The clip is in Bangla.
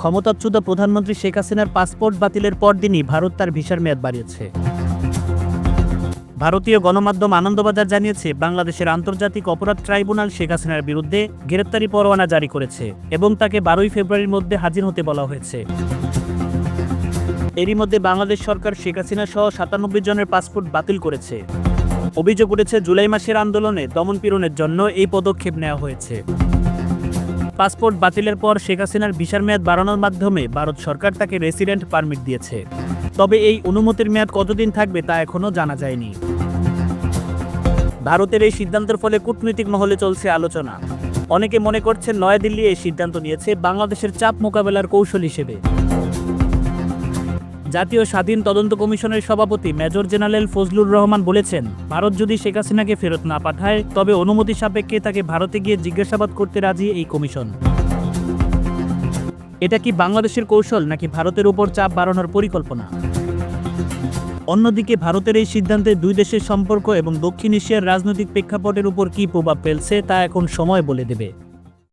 ক্ষমতাচ্যুত প্রধানমন্ত্রী শেখ হাসিনার পাসপোর্ট বাতিলের পরদিনই ভারত তার ভিসার মেয়াদ বাড়িয়েছে। ভারতীয় গণমাধ্যম আনন্দবাজার জানিয়েছে, বাংলাদেশের আন্তর্জাতিক অপরাধ ট্রাইব্যুনাল শেখ হাসিনার বিরুদ্ধে গ্রেপ্তারি পরোয়ানা জারি করেছে এবং তাকে বারোই ফেব্রুয়ারির মধ্যে হাজির হতে বলা হয়েছে। এরই মধ্যে বাংলাদেশ সরকার শেখ হাসিনা সহ সাতানব্বই জনের পাসপোর্ট বাতিল করেছে। অভিযোগ উঠেছে, জুলাই মাসের আন্দোলনে দমনপীড়নের জন্য এই পদক্ষেপ নেওয়া হয়েছে। পাসপোর্ট বাতিলের পর শেখ হাসিনার ভিসার মেয়াদ বাড়ানোর মাধ্যমে ভারত সরকার তাকে রেসিডেন্ট পারমিট দিয়েছে। তবে এই অনুমতির মেয়াদ কতদিন থাকবে তা এখনও জানা যায়নি। ভারতের এই সিদ্ধান্তের ফলে কূটনৈতিক মহলে চলছে আলোচনা। অনেকে মনে করছেন নয়াদিল্লি এই সিদ্ধান্ত নিয়েছে বাংলাদেশের চাপ মোকাবেলার কৌশল হিসেবে। জাতীয় স্বাধীন তদন্ত কমিশনের সভাপতি মেজর জেনারেল ফজলুর রহমান বলেছেন, ভারত যদি শেখ হাসিনাকে ফেরত না পাঠায়, তবে অনুমতি সাপেক্ষে তাকে ভারতে গিয়ে জিজ্ঞাসাবাদ করতে রাজি এই কমিশন। এটা কি বাংলাদেশের কৌশল নাকি ভারতের উপর চাপ বাড়ানোর পরিকল্পনা? অন্যদিকে ভারতের এই সিদ্ধান্তে দুই দেশের সম্পর্ক এবং দক্ষিণ এশিয়ার রাজনৈতিক প্রেক্ষাপটের উপর কী প্রভাব ফেলছে তা এখন সময় বলে দেবে।